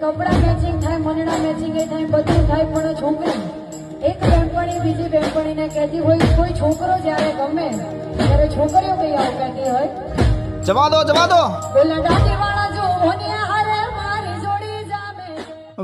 કપડા મેચિંગ થાય મનડા મેચિંગ એ થાય બધું થાય પણ છોકરી એક બેનપણી બીજી બેનપણીને કહેતી હોય કોઈ છોકરો જ્યારે ગમે ત્યારે છોકરીઓ કઈ આવું કહેતી હોય? જવા દો જવા દો. ઓલા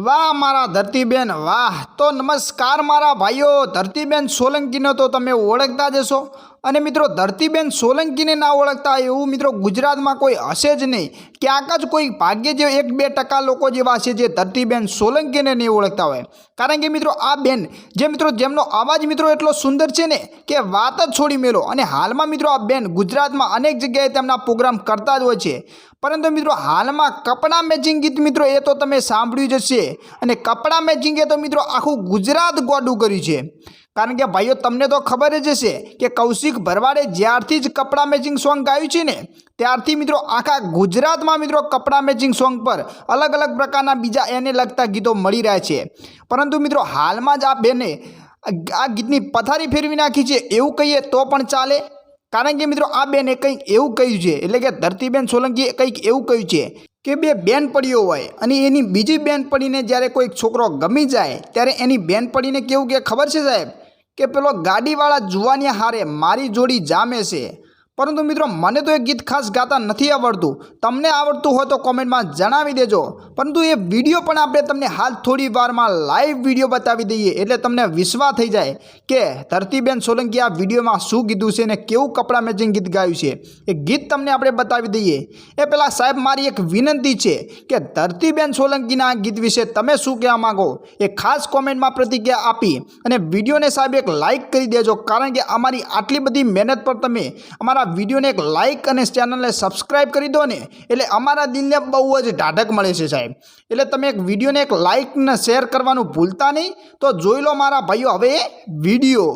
વાહ મારા ધરતીબેન, વાહ. તો નમસ્કાર મારા ભાઈઓ. ધરતીબેન સોલંકીને તો તમે ઓળખતા જ હશો. અને મિત્રો, ધરતીબેન સોલંકીને ના ઓળખતા એવું મિત્રો ગુજરાતમાં કોઈ હશે જ નહીં. ક્યાંક જ કોઈ ભાગ્ય જે એક બે ટકા લોકો જેવા છે જે ધરતીબેન સોલંકીને નહીં ઓળખતા હોય. કારણ કે મિત્રો, આ બેન, જે મિત્રો, જેમનો અવાજ મિત્રો એટલો સુંદર છે ને કે વાત જ છોડી મેલો. અને હાલમાં મિત્રો, આ બેન ગુજરાતમાં અનેક જગ્યાએ તેમના પ્રોગ્રામ કરતા જ હોય છે. પરંતુ મિત્રો, હાલમાં કપડાં મેચિંગ ગીત મિત્રો, એ તો તમે સાંભળ્યું જ હશે. અને કપડાં મેચિંગે તો મિત્રો આખું ગુજરાત ગોડું કર્યું છે. કારણ કે ભાઈઓ, તમને તો ખબર જ હશે કે કૌશિક ભરવાડે જ્યારથી જ કપડાં મેચિંગ સોંગ ગાયું છે ને, ત્યારથી મિત્રો આખા ગુજરાતમાં મિત્રો કપડાં મેચિંગ સોંગ પર અલગ અલગ પ્રકારના બીજા એને લગતા ગીતો મળી રહ્યા છે. પરંતુ મિત્રો હાલમાં જ આ બેને આ ગીતની પથારી ફેરવી નાખી છે, એવું કહીએ તો પણ ચાલે. કારણ કે મિત્રો આ બેને કંઈક એવું કહ્યું છે, એટલે કે ધરતીબેન સોલંકીએ કંઈક એવું કહ્યું છે. કે બે બેનપણીઓ હોય અને એની બીજી બેનપણીને જ્યારે કોઈક છોકરો ગમી જાય, ત્યારે એની બેનપણીને કેવું કે ખબર છે સાહેબ? કે પેલો ગાડીવાળા જુવાની હારે મારી જોડી જામે છે. પરંતુ મિત્રો, મને તો એ ગીત ખાસ ગાતા નથી આવડતું. તમને આવડતું હોય તો કોમેન્ટમાં જણાવી દેજો. પરંતુ એ વીડિયો પણ આપણે તમને હાલ થોડી વારમાં લાઈવ વીડિયો બતાવી દઈએ એટલે તમને વિશ્વાસ થઈ જાય કે ધરતીબેન સોલંકી આ વિડીયોમાં શું કીધું છે ને કેવું કપડાં મેચિંગ ગીત ગાયું છે. એ ગીત તમને આપણે બતાવી દઈએ. એ પહેલાં સાહેબ, મારી એક વિનંતી છે કે ધરતીબેન સોલંકીના ગીત વિશે તમે શું કહેવા માગો? એ ખાસ કોમેન્ટમાં પ્રતિક્રિયા આપી અને વિડીયોને સાહેબ એક લાઈક કરી દેજો. કારણ કે અમારી આટલી બધી મહેનત પર તમે અમારા વિડીયોને એક લાઇક અને ચેનલને સબસ્ક્રાઈબ કરી દો ને. એટલે અમારા દિલને બહુ જ ઢાઢક મળે છે સાહેબ. એટલે તમે એક વિડીયોને એક લાઇક ને શેર કરવાનું ભૂલતા નહીં. તો જોઈ લો મારા ભાઈઓ, હવે વીડિયો.